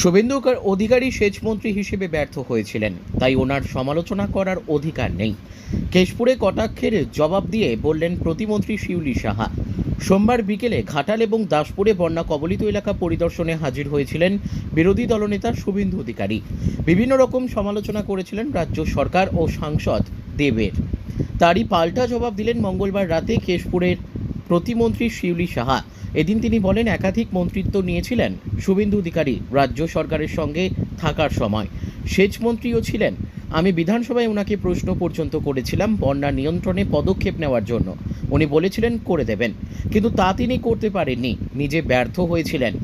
শুভেন্দু অধিকারী সেচমন্ত্রী হিসেবে ব্যর্থ হয়েছিলেন, তাই ওনার সমালোচনা করার অধিকার নেই। কেশপুরে কটাক্ষের জবাব দিয়ে বললেন প্রতিমন্ত্রী শিউলি সাহা। সোমবার বিকেলে ঘাটাল এবং দাসপুরে বন্যা কবলিত এলাকা পরিদর্শনে হাজির হয়েছিলেন বিরোধী দলনেতা শুভেন্দু অধিকারী। বিভিন্ন রকম সমালোচনা করেছিলেন রাজ্য সরকার ও সাংসদ দেবের। তারই পাল্টা জবাব দিলেন মঙ্গলবার রাতে কেশপুরের প্রতিমন্ত্রী শিউলি সাহা। এদিন তিনি বলেন, একাধিক মন্ত্রিত্ব নিয়েছিলেন। শুভেন্দু অধিকারী রাজ্য সরকারের সঙ্গে থাকার সময়। সেচমন্ত্রীও ছিলেন। আমি বিধানসভায় ওনাকে প্রশ্ন পর্যন্ত করেছিলাম বন্যা নিয়ন্ত্রণে পদক্ষেপ নেওয়ার জন্য। উনি বলেছিলেন, করে দেবেন। কিন্তু তা তিনি করতে পারেননি। নিজে ব্যর্থ হয়েছিলেন।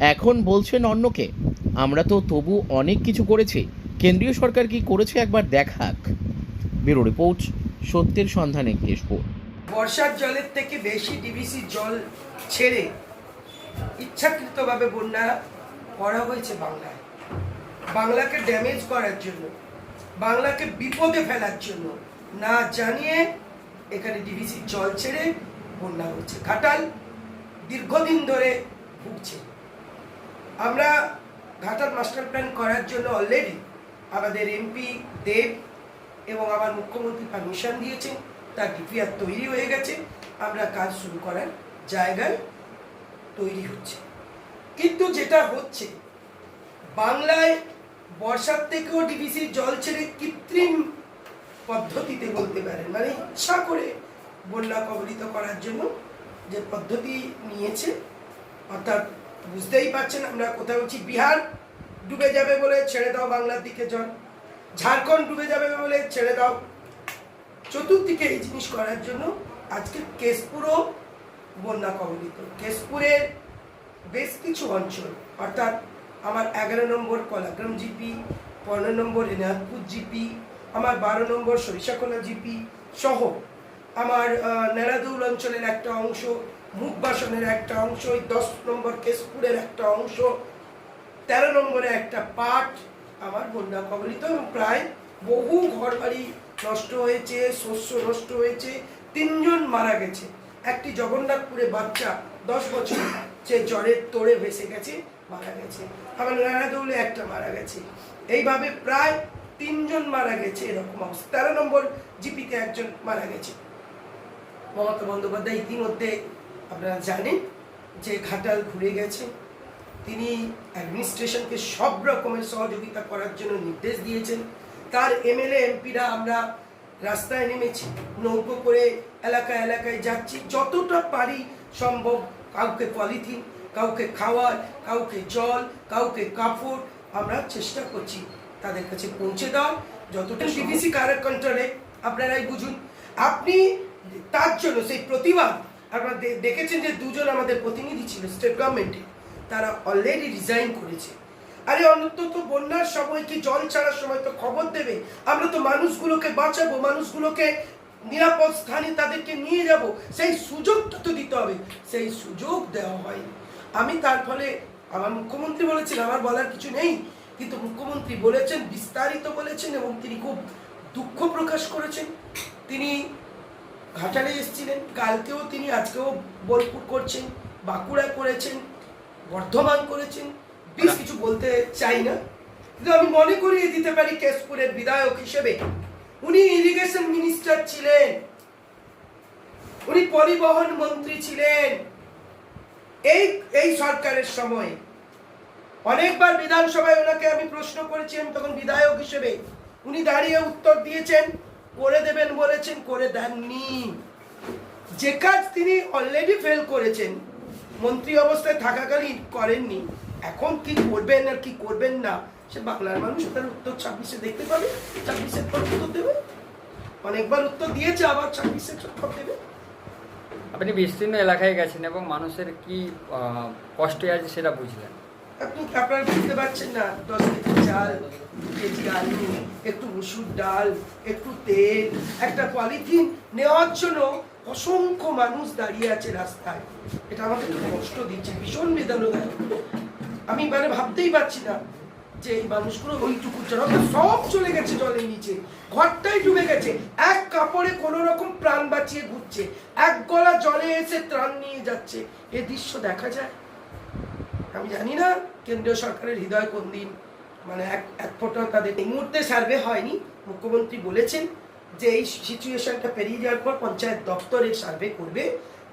এখন বলছেন অন্যকে। আমরা তো তবু অনেক কিছু করেছি। কেন্দ্রীয় সরকার কি করেছে একবার দেখাক ব্যুরো রিপোর্ট, সত্যের সন্ধানে কেশপুর বর্ষার জলের থেকে বেশি ডিবিসি জল ছেড়ে ইচ্ছাকৃতভাবে বন্যা করা হয়েছে বাংলায়। বাংলাকে ড্যামেজ করার জন্য, বাংলাকে বিপদে ফেলার জন্য না জানিয়ে এখানে ডিবিসি জল ছেড়ে বন্যা হচ্ছে। ঘাটাল দীর্ঘদিন ধরে ভুগছে। আমরা ঘাটাল মাস্টার প্ল্যান করার জন্য অলরেডি আমাদের এমপি দেব এবং আমার মুখ্যমন্ত্রী পারমিশন দিয়েছেন। তার ডিপিআর তৈরি হয়ে গেছে। আমরা কাজ শুরু করার জায়গায় তৈরি হচ্ছে। কিন্তু যেটা হচ্ছে, বাংলায় বর্ষার থেকেও ডিবিসির জল ছেড়ে কৃত্রিম পদ্ধতিতে বলতে পারেন মানে ইচ্ছা করে বন্যা কবলিত করার জন্য যে পদ্ধতি নিয়েছে, অর্থাৎ বুঝতেই পারছেন আমরা কোথাও হচ্ছি বিহার ডুবে যাবে বলে ছেড়ে দাও বাংলার দিকে জল, ঝাড়খণ্ড ডুবে যাবে বলে ছেড়ে দাও চতুর্দিকে এই জিনিস করার জন্য আজকে কেশপুরও বন্যা কবলিত কেশপুরের বেশ কিছু অঞ্চল, অর্থাৎ আমার এগারো নম্বর কলাগ্রাম জিপি, পনেরো নম্বর এনায়তপুর জিপি, আমার বারো নম্বর সরিষাখোলা জিপি সহ আমার নেড়াদৌল অঞ্চলের একটা অংশ মুখবাসনের একটা অংশ ওই দশ নম্বর কেশপুরের একটা অংশ, তেরো নম্বরে একটা পাট আমার বন্যা কবলিত এবং প্রায় বহু ঘরবাড়ি নষ্ট হয়েছে, শস্য নষ্ট হয়েছে, তিনজন মারা গেছে। একটি জগন্নাথপুরে বাচ্চা, দশ বছর। সে জ্বরের তোড়ে ভেসে গেছে, মারা গেছে। আবার নারাদৌলে একটা মারা গেছে। এইভাবে প্রায় তিনজন মারা গেছে এরকম অবস্থা। তেরো নম্বর জিপিতে একজন মারা গেছে। মমতা বন্দ্যোপাধ্যায় ইতিমধ্যে আপনারা জানেন যে ঘাটাল ঘুরে গেছে। তিনি অ্যাডমিনিস্ট্রেশনকে সব রকমের সহযোগিতা করার জন্য নির্দেশ দিয়েছেন। তার এমএলএ এমপিরা আমরা রাস্তায় নেমেছি, নৌকো করে এলাকা এলাকায় যাচ্ছি, যতটা পারি সম্ভব কাউকে পলিথিন, কাউকে খাওয়ার, কাউকে জল, কাউকে কাপড় আমরা চেষ্টা করছি তাদের কাছে পৌঁছে দেওয়ার। যতটা সিবিসি কারের কন্ট্রোলে, আপনারাই বুঝুন। আপনি তার জন্য সেই প্রতিবাদ, আপনারা দেখেছেন যে দুজন আমাদের প্রতিনিধি ছিল, স্টেট গভর্নমেন্টে, তারা অলরেডি রিজাইন করেছে। আরে অন্তত বন্যার সময় কি জল ছাড়ার সময় তো খবর দেবে? আমরা তো মানুষগুলোকে বাঁচাবো, মানুষগুলোকে নিরাপদ স্থানে তাদেরকে নিয়ে যাব। সেই সুযোগটা তো দিতে হবে। সেই সুযোগ দেওয়া হয়নি। আমি তার ফলে আমার মুখ্যমন্ত্রী বলেছেন আমার বলার কিছু নেই, কিন্তু মুখ্যমন্ত্রী বলেছেন, বিস্তারিত বলেছেন এবং তিনি খুব দুঃখ প্রকাশ করেছেন। তিনি ঘাটালে এসেছিলেন, কালকেও তিনি আজকেও বোলপুর করছেন বাঁকুড়া করেছেন, বর্ধমান করেছেন। বেশ কিছু বলতে চাই না। কিন্তু আমি মনে করিয়ে দিতে পারি কেশপুরের বিধায়ক হিসেবে। উনি ইরিগেশন মিনিস্টার ছিলেন। উনি পরিবহন মন্ত্রী ছিলেন। এই এই সরকারের সময়। অনেকবার বিধানসভায় ওনাকে আমি প্রশ্ন করেছি আমি তখন বিধায়ক হিসেবে। উনি দাঁড়িয়ে উত্তর দিয়েছেন, করে দেবেন বলেছেন, করে দেননি। যে কাজ তিনি অলরেডি ফেল করেছেন, মন্ত্রী অবস্থায় থাকাকালীন করেননি। এখন কি করবেন আর কি করবেন না? সে বাংলার মানুষ তার উত্তর ছাব্বিশে দেখতে পাবে। ছাব্বিশের পর উত্তর দেবে। অনেকবার উত্তর দিয়েছে আবার ছাব্বিশের পর দেবে। আপনি বিস্তীর্ণ এলাকায় গেছেন এবং মানুষের কি কষ্টে আছে সেটা বুঝলেন? আপনি আপনারা বুঝতে পারছেন না? দশ কেজি চাল দু কেজি আলু একটু মুসুর ডাল একটু তেল একটা পলিথিন নেওয়ার জন্য অসংখ্য মানুষ দাঁড়িয়ে আছে রাস্তায়। এটা আমাকে কষ্ট দিচ্ছে ভীষণ বেদনাদায়ক আমি মানে ভাবতেই পারছি না যে এই মানুষগুলো ওইটুকু জল সব চলে গেছে জলের নিচে। ঘরটাই ডুবে গেছে। এক কাপড়ে কোনো রকম প্রাণ বাঁচিয়ে ঘুরছে। এক গলা জলে এসে ত্রাণ নিয়ে যাচ্ছে। এ দৃশ্য দেখা যায়? আমি জানি না কেন্দ্রীয় সরকারের হৃদয় কোন দিন মানে এক এক ফোঁটা তাদের এই মুহূর্তে সার্ভে হয়নি। মুখ্যমন্ত্রী বলেছেন যে এই সিচুয়েশনটা পেরিয়ে যাওয়ার পর পঞ্চায়েত দপ্তরের সার্ভে করবে।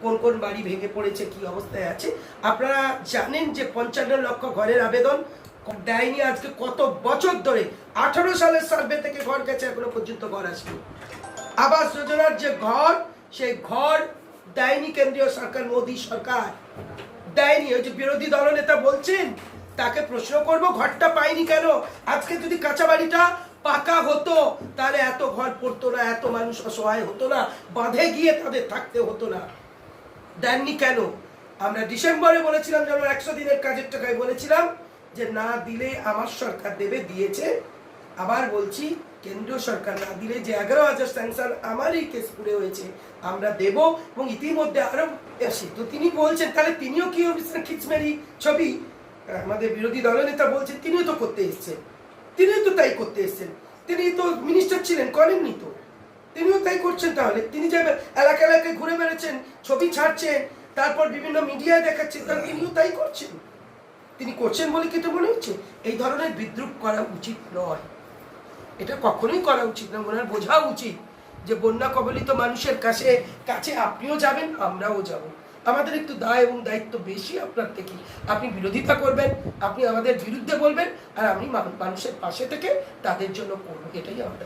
কোন কোন বাড়ি ভেঙে পড়েছে, কি অবস্থায় আছে। আপনারা জানেন যে পঞ্চান্ন লক্ষ ঘরের আবেদন দেয়নি আজকে কত বছর ধরে। আঠারো সালের সার্ভে থেকে ঘর গেছে, এখনও পর্যন্ত ঘর আসেনি। আবাস যোজনার যে ঘর, সেই ঘর দেয়নি কেন্দ্রীয় সরকার, মোদী সরকার। দেয়নি, ওই যে বিরোধী দলনেতা বলছেন, তাকে প্রশ্ন করব, ঘরটা পাইনি কেন? আজকে যদি কাঁচা বাড়িটা পাকা হতো, তাহলে এত ঘর পড়তো না, এত মানুষ অসহায় হতো না, বাঁধে গিয়ে তাদের থাকতে হতো না। দেননি কেন? আমরা ডিসেম্বরে বলেছিলাম যেন একশো দিনের কাজের টাকায় বলেছিলাম যে না দিলে আমার সরকার দেবে, দিয়েছে। আবার বলছি, কেন্দ্রীয় সরকার না দিলে যে এগারো হাজার স্যাংশন আমারই কেসপুরে হয়েছে, আমরা দেব এবং ইতিমধ্যে আরও আসি তো তিনি বলছেন, তাহলে তিনিও কি খিচমেরি ছবি? আমাদের বিরোধী দলনেতা বলছেন, তিনিও তো করতে এসছেন। তিনিও তো তাই করতে এসছেন। তিনি তো মিনিস্টার ছিলেন, করেননি তো। তিনিও তাই করছেন তাহলে। তিনি যে এলাকা এলাকায় ঘুরে বেড়াচ্ছেন, ছবি ছাড়ছেন, তারপর বিভিন্ন মিডিয়ায় দেখাচ্ছেন, তাহলে তিনিও তাই করছেন। তিনি করছেন বলে কি তো মনে হচ্ছে? এই ধরনের বিদ্রুপ করা উচিত নয়। এটা কখনোই করা উচিত না ওনার বোঝা উচিত যে বন্যা কবলিত মানুষের কাছে কাছে আপনিও যাবেন, আমরাও যাব। আমাদের একটু দায় এবং দায়িত্ব বেশি আপনার থেকে। আপনি বিরোধিতা করবেন, আপনি আমাদের বিরুদ্ধে বলবেন, আর আমি মানুষের পাশে থেকে তাদের জন্য করব, এটাই আমার